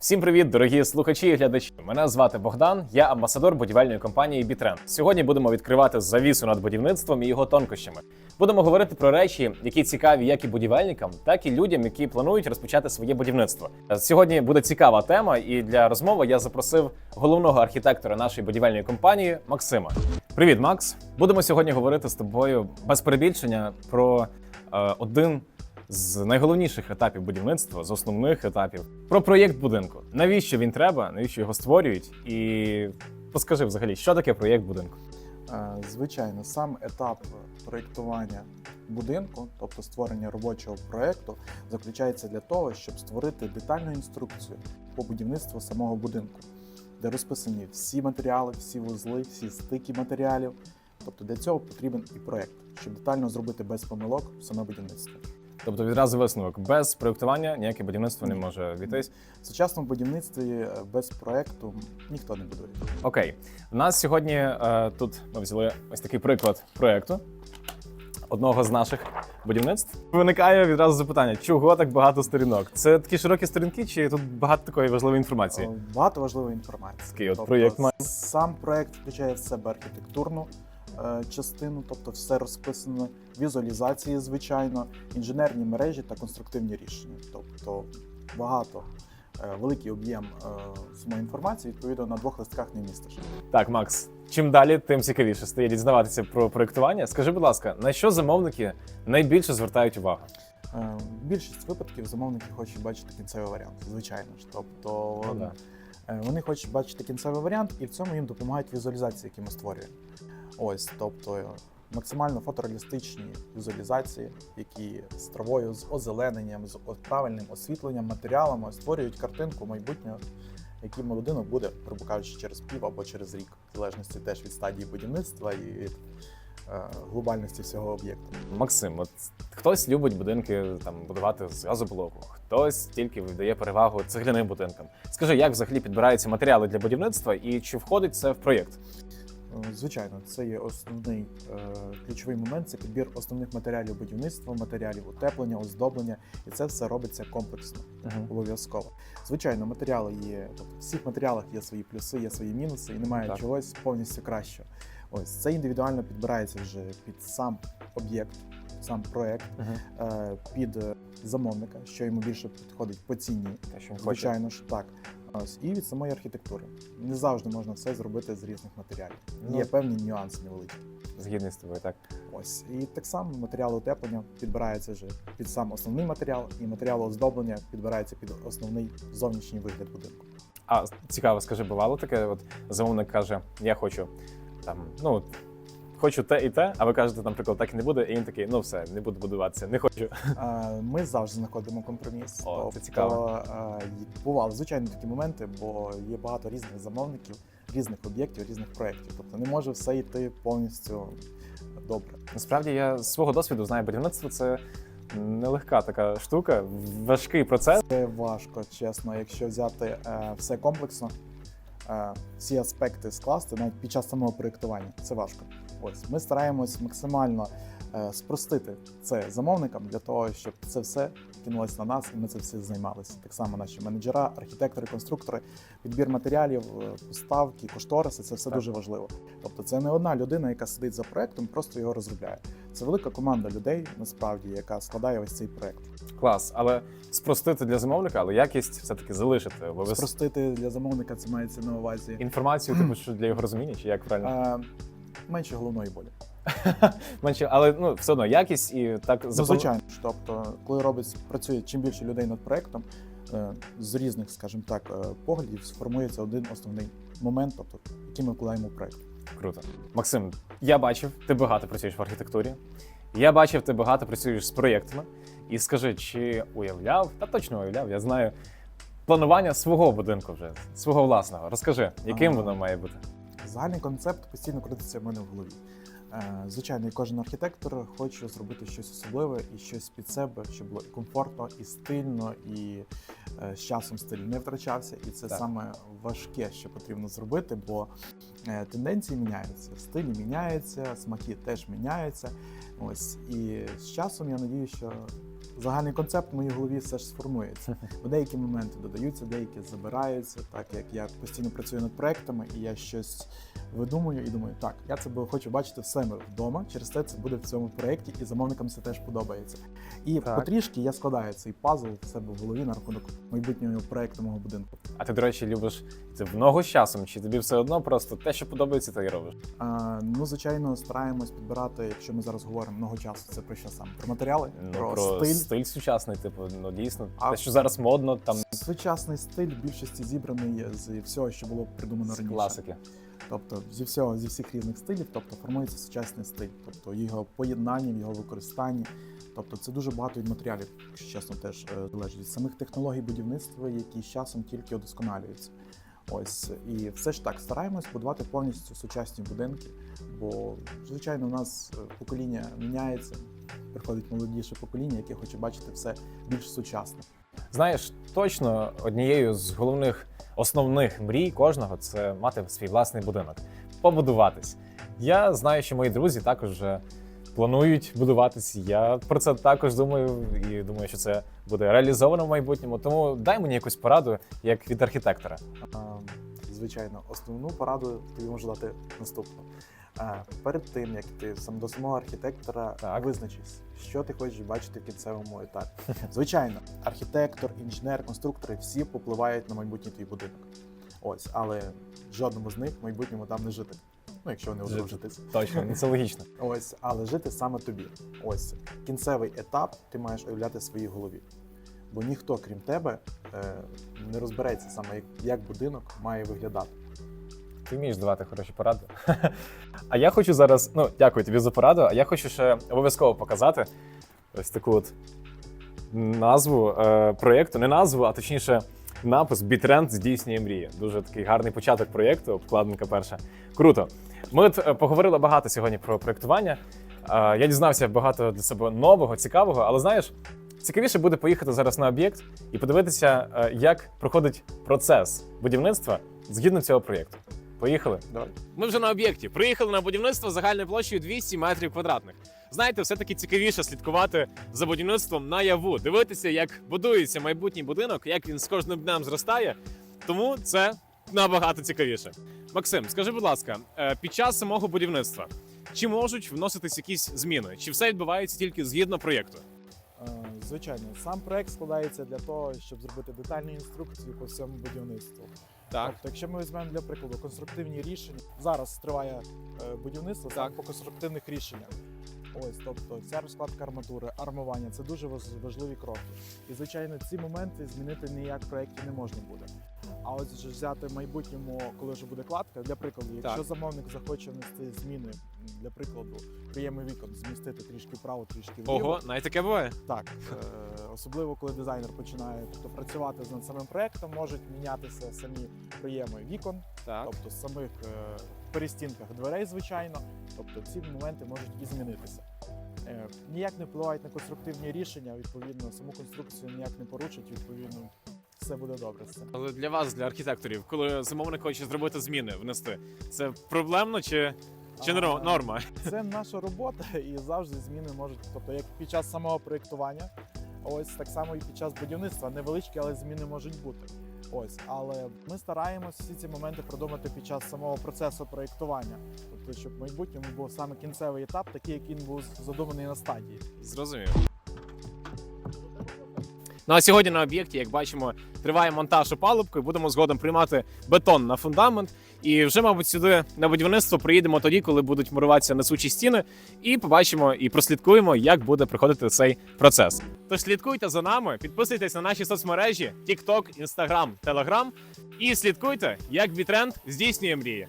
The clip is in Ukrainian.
Всім привіт, дорогі слухачі і глядачі. Мене звати Богдан, я амбасадор будівельної компанії Бітрен. Сьогодні будемо відкривати завісу над будівництвом і його тонкощами. Будемо говорити про речі, які цікаві як і будівельникам, так і людям, які планують розпочати своє будівництво. Сьогодні буде цікава тема, і для розмови я запросив головного архітектора нашої будівельної компанії Максима. Привіт, Макс! Будемо сьогодні говорити з тобою без перебільшення про е, один з найголовніших етапів будівництва, з основних етапів, про проєкт будинку. Навіщо він треба, навіщо його створюють? І поскажи взагалі, що таке проєкт будинку? Е, Звичайно, сам етап проєктування будинку, тобто створення робочого проєкту, заключається для того, щоб створити детальну інструкцію по будівництву самого будинку, де розписані всі матеріали, всі вузли, всі стики матеріалів. Тобто для цього потрібен і проєкт, щоб детально зробити без помилок саме будівництво. Тобто відразу висновок без проєктування ніяке будівництво не може війтись. В сучасному будівництві е, без проєкту ніхто не будує. Окей, у нас сьогодні е, тут ми взяли ось такий приклад проєкту одного з наших будівництв. Виникає відразу запитання, чого так багато сторінок? Це такі широкі сторінки, чи тут багато такої важливої інформації? Е, Багато важливої інформації. Такий от проєкт має. Сам проєкт включає в себе архітектурну частину, тобто все розписано, візуалізації, звичайно, інженерні мережі та конструктивні рішення. Тобто багато, е, великий об'єм е, самої інформації, відповідно, на двох листках не містиш. Так, Макс, чим далі, тим цікавіше стає дізнаватися про проєктування. Скажи, будь ласка, на що замовники найбільше звертають увагу? Е, більшість випадків замовники хочуть бачити кінцевий варіант, звичайно ж. Тобто Ну, да. Е, Вони хочуть бачити кінцевий варіант, і в цьому їм допомагають візуалізації, які ми створюємо. Ось, тобто е, максимально фотореалістичні візуалізації, які з травою, з озелененням, з правильним освітленням, матеріалами створюють картинку майбутнього, яким будинок буде, грубо кажучи, через пів або через рік, в залежності теж від стадії будівництва і від е, глобальності всього об'єкту. Максим, от хтось любить будинки там будувати з газоблоку, хтось тільки віддає перевагу цегляним будинкам. Скажи, як взагалі підбираються матеріали для будівництва і чи входить це в проєкт? Е, Звичайно, це є основний е, ключовий момент. Це підбір основних матеріалів будівництва, матеріалів утеплення, оздоблення, і це все робиться комплексно, обов'язково. Звичайно, матеріали є. Тобто, в всіх матеріалах є свої плюси, є свої мінуси, і немає Так. чогось повністю кращого. Ось це індивідуально підбирається вже під сам об'єкт, сам проект, е, під е, замовника, що йому більше підходить по ціні. Те, що хоче. Звичайно ж, так. Ось, і від самої архітектури. Не завжди можна все зробити з різних матеріалів. Ну. Є певні нюанси невеликі. Згідний з тобою, так. Ось і так само матеріал утеплення підбирається вже під сам основний матеріал, і матеріал оздоблення підбирається під основний зовнішній вигляд будинку. А цікаво, скажи, бувало таке? От замовник каже: Я хочу там, ну. Хочу те і те, а ви кажете, наприклад, так і не буде, і він такий, ну все, не буду будуватися, не хочу. Ми завжди знаходимо компроміс. О, це цікаво. бували звичайно такі моменти, бо є багато різних замовників, різних об'єктів, різних проєктів. Тобто не може все йти повністю добре. Насправді я з свого досвіду знаю, будівництво це нелегка така штука, важкий процес. Це важко, чесно, якщо взяти е, все комплексно, е, всі аспекти скласти, навіть під час самого проєктування, це важко. Ось ми стараємось максимально е, спростити це замовникам для того, щоб це все кинулось на нас, і ми це все займалися. Так само наші менеджера, архітектори, конструктори, підбір матеріалів, е, поставки, кошториси це все Так. дуже важливо. Тобто, це не одна людина, яка сидить за проектом, просто його розробляє. Це велика команда людей, насправді, яка складає ось цей проект. Клас, але спростити для замовника, але якість все-таки залишити. Обов'язково. Спростити для замовника це мається на увазі. Інформацію, типу, що для його розуміння, чи як правильно? Е, менше головної болі. Менше, але ну все одно якість і так Ну, звичайно ж. Тобто, коли робить, працює чим більше людей над проектом, е, з різних, скажімо так, е, поглядів сформується один основний момент, тобто, який ми вкладаємо в проект. Круто. Максим, я бачив, ти багато працюєш в архітектурі. Я бачив, ти багато працюєш з проєктами. І скажи, чи уявляв, та точно уявляв, я знаю, планування свого будинку вже, свого власного. Розкажи, яким Ага. воно має бути? Загальний концепт постійно крутиться в мене в голові. Е, Звичайно, кожен архітектор хоче зробити щось особливе і щось під себе, щоб було і комфортно, і стильно, і е, з часом стиль не втрачався. І це Так. саме важке, що потрібно зробити, бо е, тенденції міняються, стилі міняються, смаки теж міняються. Ось і з часом я надію, що загальний концепт в моїй голові все ж сформується. Бо деякі моменти додаються, деякі забираються, так як я постійно працюю над проектами, і я щось видумую і думаю, так, я це хочу бачити в себе вдома. Через те це буде в цьому проєкті, і замовникам це теж подобається. І Так. потрішки я складаю цей пазл в себе в голові на рахунок майбутнього проекту мого будинку. А ти, до речі, любиш це в ногу з часом, чи тобі все одно просто те, що подобається, ти і робиш? А, ну, звичайно, стараємось підбирати, якщо ми зараз говоримо много часу, це про що саме? Про матеріали, Ну, про, про стиль. Стиль сучасний, типу, ну дійсно. А- Те, що зараз модно, там Сучасний стиль в більшості зібраний з всього, що було придумано з раніше. класики. Тобто зі всього зі всіх різних стилів, тобто формується сучасний стиль, тобто його поєднання, його використанні. Тобто це дуже багато від матеріалів, якщо чесно, теж е, залежить від самих технологій будівництва, які з часом тільки удосконалюються. Ось і все ж так стараємось будувати повністю сучасні будинки, бо звичайно у нас е, покоління міняється, приходить молодіше покоління, яке хоче бачити все більш сучасно. Знаєш, точно однією з головних основних мрій кожного це мати свій власний будинок, побудуватись. Я знаю, що мої друзі також вже планують будуватись. Я про це також думаю і думаю, що це буде реалізовано в майбутньому. Тому дай мені якусь пораду, як від архітектора. Звичайно, основну пораду тобі можу дати наступну. А, Перед тим як ти сам до самого архітектора Так. визначись, що ти хочеш бачити в кінцевому етапі. Звичайно, архітектор, інженер, конструктори всі попливають на майбутній твій будинок. Ось, але жодному з них в майбутньому там не жити. Ну, якщо вони Жити. одружитись. Точно, ну це логічно. Ось, але жити саме тобі. Ось кінцевий етап ти маєш уявляти в своїй голові. Бо ніхто, крім тебе, е, не розбереться саме, як будинок має виглядати. Ти вмієш давати хороші поради. А я хочу зараз, ну дякую тобі за пораду. А я хочу ще обов'язково показати ось таку от назву е, проєкту, не назву, а точніше напис Бітренд здійснює мрії. Дуже такий гарний початок проєкту, обкладинка перша. Круто. Ми от е, поговорили багато сьогодні про проєктування. Е, я дізнався багато для себе нового, цікавого, але знаєш. Цікавіше буде поїхати зараз на об'єкт і подивитися, е, як проходить процес будівництва згідно цього проєкту. Поїхали. Давай. Ми вже на об'єкті. Приїхали на будівництво загальною площею 200 метрів квадратних. Знаєте, все-таки цікавіше слідкувати за будівництвом наяву, дивитися, як будується майбутній будинок, як він з кожним днем зростає. Тому це набагато цікавіше. Максим, скажи, будь ласка, е, під час самого будівництва чи можуть вноситись якісь зміни? Чи все відбувається тільки згідно проєкту? Е, Звичайно, сам проект складається для того, щоб зробити детальну інструкцію по всьому будівництву. Тобто, якщо ми візьмемо для прикладу конструктивні рішення, зараз триває е, будівництво Так. по конструктивних рішеннях. Ось, тобто ця розкладка арматури, армування це дуже важливі кроки. І звичайно, ці моменти змінити ніяк в проєкті не можна буде. А ось вже взяти в майбутньому, коли вже буде кладка, для прикладу, якщо Так. замовник захоче внести зміни, для прикладу, приєми вікон, змістити трішки вправо, трішки вліво. Ого, навіть таке буває. Так, е, особливо коли дизайнер починає тобто, працювати над самим проектом, можуть мінятися самі прийеми вікон, Так. тобто з самих е, перестінках дверей, звичайно. Тобто ці моменти можуть і змінитися. Е, ніяк не впливають на конструктивні рішення, відповідно, саму конструкцію ніяк не порушать, відповідно, все буде добре цим. Але для вас, для архітекторів, коли замовник хоче зробити зміни, внести, це проблемно чи, чи А, нор- норма? Це наша робота, і завжди зміни можуть, тобто як під час самого проєктування, ось так само і під час будівництва невеличкі, але зміни можуть бути. Ось, але ми стараємося всі ці моменти продумати під час самого процесу проєктування, тобто, щоб в майбутньому був саме кінцевий етап, такий, як він був задуманий на стадії. Зрозумів. Ну а сьогодні на об'єкті, як бачимо, триває монтаж опалубки. Будемо згодом приймати бетон на фундамент. І вже, мабуть, сюди на будівництво приїдемо тоді, коли будуть муруватися несучі стіни, і побачимо і прослідкуємо, як буде проходити цей процес. Тож слідкуйте за нами, підписуйтесь на наші соцмережі: TikTok, Instagram, Telegram і слідкуйте, як Вітренд здійснює мрії.